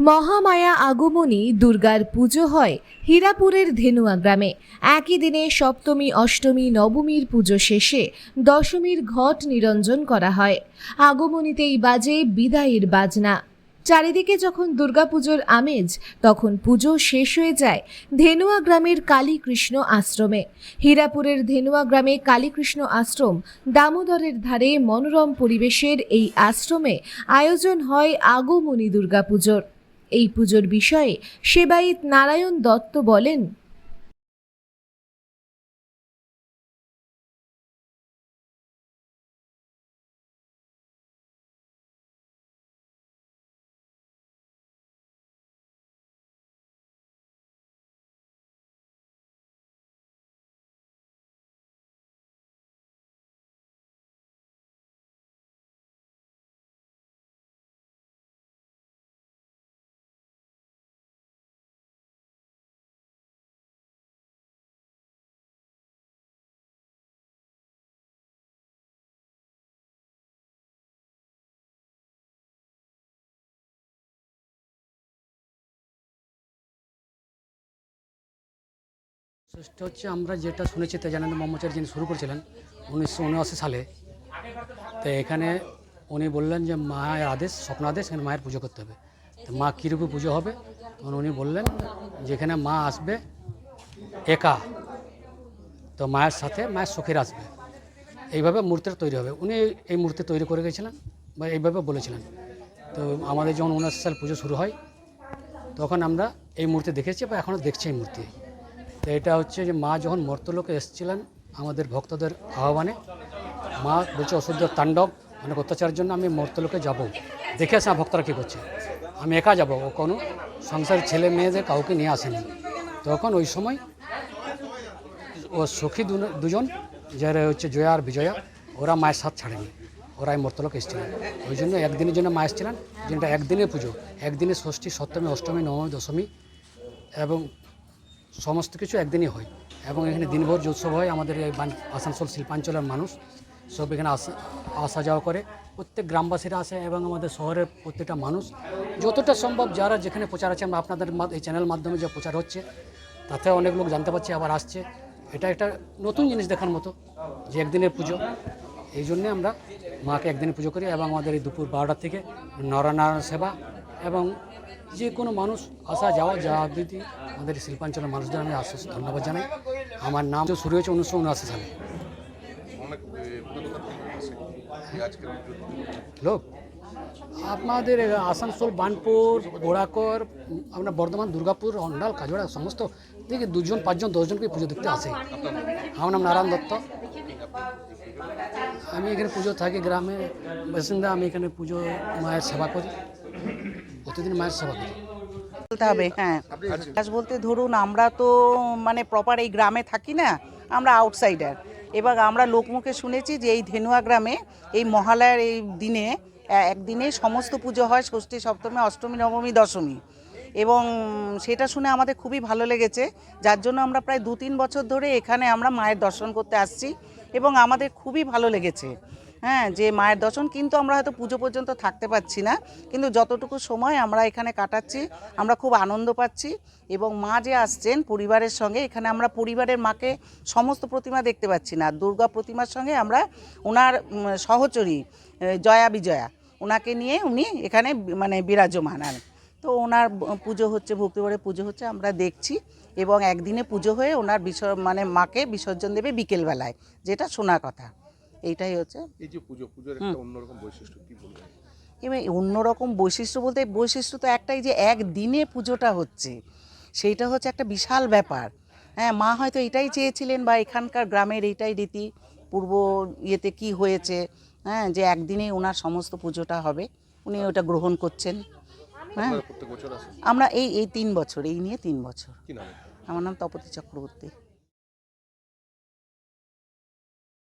মহামায়া আগমনী দুর্গার পুজো হয় হীরাপুরের ধেনুয়া গ্রামে। একই দিনে সপ্তমী, অষ্টমী, নবমীর পুজো শেষে দশমীর ঘট নিরঞ্জন করা হয়। আগমনীতেই বাজে বিদায়ের বাজনা। চারিদিকে যখন দুর্গাপুজোর আমেজ, তখন পুজো শেষ হয়ে যায় ধেনুয়া গ্রামের কালীকৃষ্ণ আশ্রমে। হীরাপুরের ধেনুয়া গ্রামে কালীকৃষ্ণ আশ্রম দামোদরের ধারে মনোরম পরিবেশের এই আশ্রমে আয়োজন হয় আগমনী দুর্গাপুজোর। এই পুজোর বিষয়ে সেবায়িত নারায়ণ দত্ত বলেন চেষ্টা হচ্ছে আমরা যেটা শুনেছি তেজানন্দ মোহাম্মদ যিনি শুরু করেছিলেন, উনিশশো উনআশি সালে। তো এখানে উনি বললেন যে, মায়ের আদেশ স্বপ্ন আদেশ এখানে মায়ের পুজো করতে হবে। তো মা কীরূপে পুজো হবে? তখন উনি বললেন, যেখানে মা আসবে, একা। তো মায়ের সাথে মায়ের সুখের আসবে। এইভাবে মূর্তিটা তৈরি হবে। উনি এই মূর্তি তৈরি করে গেছিলেন বা এইভাবে বলেছিলেন। তো আমাদের যখন উনআশি সাল পুজো শুরু হয়, তখন আমরা এই মূর্তি দেখেছি বা এখনও দেখছি এই মূর্তি। তো এটা হচ্ছে যে মা যখন মর্তলোকে এসেছিলেন আমাদের ভক্তদের আহ্বানে, মা বলছে, অশুদ্ধ তাণ্ডব অনেক অত্যাচারের জন্য আমি মর্তলোকে যাব। দেখে আসে ভক্তরা কী করছে। আমি একা যাব, ও কোনো সংসারের ছেলে মেয়েদের কাউকে নিয়ে আসেনি। তখন ওই সময় ও সখী দুজন, যারা হচ্ছে জয়া আর বিজয়া, ওরা মায়ের সাথ ছাড়েনি। ওরাই মর্তলোক এসেছিলেন। ওই জন্য একদিনের জন্য মা এসেছিলেন, যেটা একদিনের পুজো। একদিনে ষষ্ঠী, সপ্তমী, অষ্টমী, নবমী, দশমী এবং সমস্ত কিছু একদিনই হয় এবং এখানে দিনভর যে উৎসব হয়। আমাদের এই আসানসোল শিল্পাঞ্চলের মানুষ সব এখানে আসা আসা যাওয়া করে। প্রত্যেক গ্রামবাসীরা আসে এবং আমাদের শহরের প্রত্যেকটা মানুষ যতটা সম্ভব যারা যেখানে প্রচার আছে, আমরা আপনাদের এই চ্যানেল মাধ্যমে যে প্রচার হচ্ছে, তাতে অনেক লোক জানতে পারছে, আবার আসছে। এটা একটা নতুন জিনিস দেখার মতো যে একদিনের পুজো। এই জন্যে আমরা মাকে একদিনে পুজো করি এবং আমাদের এই দুপুর বারোটা থেকে নরনারায়ণ সেবা এবং যে কোনো মানুষ আসা যাওয়া যা আবৃত্তি আমাদের শিল্পাঞ্চলের মানুষদের আমি আশ্বাস ধন্যবাদ জানাই। আমার নাম তো শুরু হয়েছে উনিশশো উনআশি সালে। লোক আপনাদের আসানসোল বানপুর গোড়াকর আপনার বর্ধমান দুর্গাপুর অন্ডাল কাজোড়া সমস্ত থেকে দুজন পাঁচজন দশজনকে পুজো দেখতে আসে। আমার নাম নারায়ণ দত্ত। আমি এখানে পুজো থাকি গ্রামে। বাসিন্দা আমি এখানে পুজো মায়ের সেবা করি। প্রতিদিন মায়ের সেবা করি। বলতে হবে হ্যাঁ। কাজ বলতে ধরুন আমরা তো মানে প্রপার এই গ্রামে থাকি না আমরা আউটসাইডার এবার আমরা লোকমুখে শুনেছি যে এই ধেনুয়া গ্রামে এই মহালয়ার এই দিনে একদিনে সমস্ত পুজো হয় ষষ্ঠী সপ্তমী অষ্টমী নবমী দশমী। এবং সেটা শুনে আমাদের খুবই ভালো লেগেছে যার জন্য আমরা প্রায় দু তিন বছর ধরে এখানে আমরা মায়ের দর্শন করতে আসছি এবং আমাদের খুবই ভালো লেগেছে। হ্যাঁ যে মায়ের দর্শন, কিন্তু আমরা হয়তো পুজো পর্যন্ত থাকতে পারছি না। কিন্তু যতটুকু সময় আমরা এখানে কাটাচ্ছি, আমরা খুব আনন্দ পাচ্ছি। এবং মা যে আসছেন পরিবারের সঙ্গে, এখানে আমরা পরিবারের মাকে সমস্ত প্রতিমা দেখতে পাচ্ছি না। দুর্গা প্রতিমার সঙ্গে আমরা ওনার সহচরী জয়া বিজয়া, ওনাকে নিয়ে উনি এখানে মানে বিরাজমান আর। তো ওনার পুজো হচ্ছে, ভক্তিভরে পুজো হচ্ছে, আমরা দেখছি। এবং একদিনে পুজো হয়ে ওনার বিস মানে মাকে বিসর্জন দেবে বিকেলবেলায়, যেটা শোনা কথা। এইটাই হচ্ছে। এই যে পুজো পুজোর একটা অন্যরকম বৈশিষ্ট্য কি বলবেন? এবার অন্যরকম বৈশিষ্ট্য বলতে বৈশিষ্ট্য তো একটাই যে একদিনে পুজোটা হচ্ছে সেইটা হচ্ছে একটা বিশাল ব্যাপার। হ্যাঁ মা হয়তো এটাই চেয়েছিলেন বা এখানকার গ্রামের এইটাই রীতি পূর্ব ইয়েতে কি হয়েছে হ্যাঁ যে একদিনেই ওনার সমস্ত পুজোটা হবে উনি ওটা গ্রহণ করছেন। হ্যাঁ আমরা এই এই তিন বছর এই নিয়ে তিন বছর। আমার নাম তপতি চক্রবর্তী।